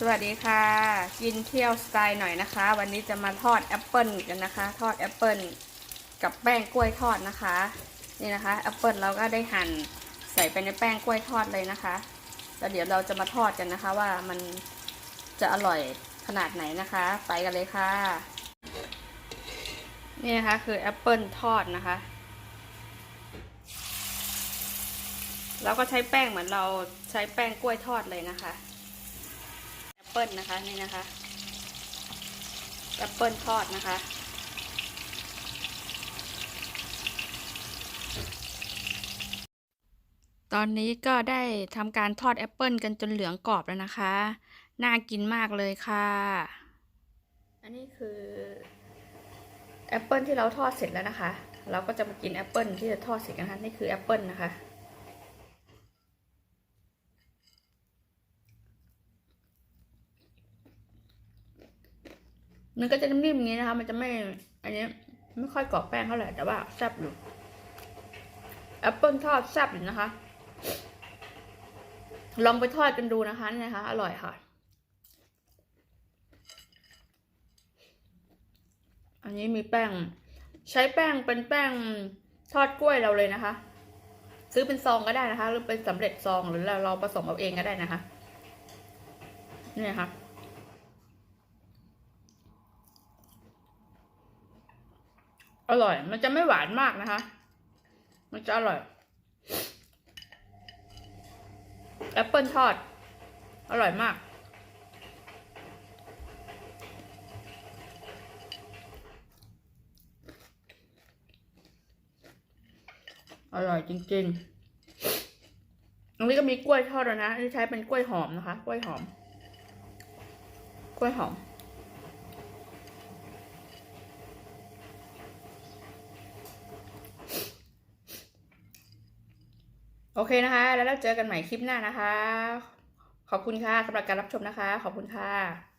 สวัสดีค่ะ กินเที่ยวสไตล์หน่อยนะคะ วันนี้จะมาทอดแอปเปิลกันนะคะ ทอดแอปเปิลกับแป้งกล้วยทอดนะคะ นี่นะคะแอปเปิลเราก็ได้หั่นใส่ไปในแป้งกล้วยทอดเลยนะคะแล้วเดี๋ยวเราจะมาทอดกันนะคะ ว่ามันจะอร่อยขนาดไหนนะคะ ไปกันเลยค่ะ นี่นะคะคือแอปเปิลทอดนะคะเราก็ใช้แป้งเหมือนเราใช้แป้งกล้วยทอดเลยนะคะ ปเปิลนะคะนี่นะคะแอปเปิลทอดนะคะ ตอนนี้ก็ได้ทำการทอดแอปเปิลกันจนเหลืองกรอบแล้วนะคะ น่ากินมากเลยค่ะ อันนี้คือแอปเปิลที่เราทอดเสร็จแล้วนะคะ เราก็จะมากินแอปเปิลที่จะทอดเสร็จกันนะคะนี่คือแอปเปิลนะคะ มันก็จะนิ่มๆนี้นะคะ มันจะไม่ อันนี้ไม่ค่อยกรอบแป้งเท่าไหร่แต่ว่าแซ่บอยู่แอปเปิลทอดแซ่บอยู่นะคะ ลองไปทอดกันดูนะคะนี่นะคะ อร่อยค่ะ อันนี้มีแป้ง ใช้แป้งเป็นแป้งทอดกล้วยเราเลยนะคะ ซื้อเป็นซองก็ได้นะคะ หรือเป็นสำเร็จซองหรือเราผสมเอาเองก็ได้นะคะนี่นะคะ อร่อย มันจะไม่หวานมากนะคะ มันจะอร่อย แอปเปิลทอด อร่อยมาก อร่อยจริงๆอันนี้ก็มีกล้วยทอดแล้วนะนนี้ใช้เป็นกล้วยหอมนะคะ กล้วยหอม กล้วยหอม โอเคนะคะ แล้วเราเจอกันใหม่คลิปหน้านะคะ ขอบคุณค่ะสำหรับการรับชมนะคะ ขอบคุณค่ะ